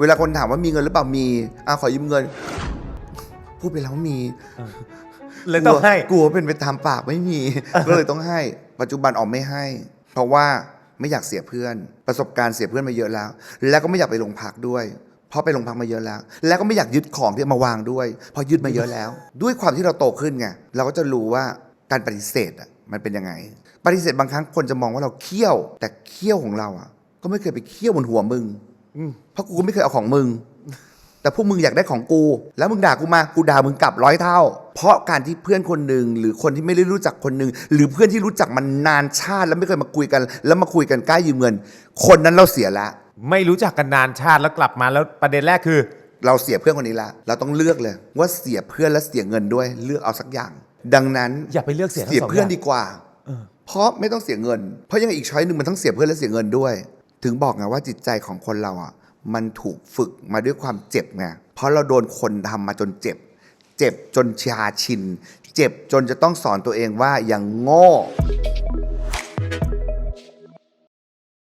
เวลาคนถามว่ามีเงินหรือเปล่ามีอะขอยืมเงิน พูดไปแล้วว่ามี เลยต้องให้กลัวกลัวเป็นไปตามปากไม่มี ก็เลยต้องให้ ปัจจุบันออกไม่ให้ เพราะว่าไม่อยากเสียเพื่อน ประสบการณ์เสียเพื่อนมาเยอะแล้ว แล้วก็ไม่อยากไปโรงพักด้วย เพราะไปโรงพักมาเยอะแล้ว แล้วก็ไม่อยากยึดของที่เอามาวางด้วย เพราะยึดมาเยอะแล้ว ด้วยความที่เราโตขึ้นไงเราก็จะรู้ว่าการปฏิเสธอะมันเป็นยังไง ปฏิเสธบางครั้งคนจะมองว่าเราเคี่ยว แต่เคี่ยวของเราอะ ก็ไม่เคยไปเคี่ยวบนหัวมึง เพราะกูก็ไม่เคยเอาของมึง แต่พวกมึงอยากได้ของกู แล้วมึงด่ากูมากูด่ามึงกลับร้อยเท่า เพราะการที่เพื่อนคนหนึ่งหรือคนที่ไม่ได้รู้จักคนหนึ่งหรือเพื่อนที่รู้จักมันนานชาติแล้วไม่เคยมาคุยกัน แล้วมาคุยกันกล้ายืมเงิน คนนั้นเราเสียละไม่รู้จักกันนานชาติแล้วกลับมาแล้วประเด็นแรกคือ เราเสียเพื่อนคนนี้ละเราต้องเลือกเลย ว่าเสียเพื่อนและเสียเงินด้วยเลือกเอาสักอย่าง ดังนั้นอย่าไปเลือกเสียทั้งเสียสองเพื่อนอย่าง ดีกว่า เพราะไม่ต้องเสียเงิน เพราะยังไงอีกช้อยหนึ่งมันต้องเสียเพื่อนและเสียเงินด้วย ถึงบอกไงว่าจิตใจของคนเราอะมันถูกฝึกมาด้วยความเจ็บไงเพราะเราโดนคนทำมาจนเจ็บ เจ็บจนชาชิน เจ็บจนจะต้องสอนตัวเองว่าอย่างโง่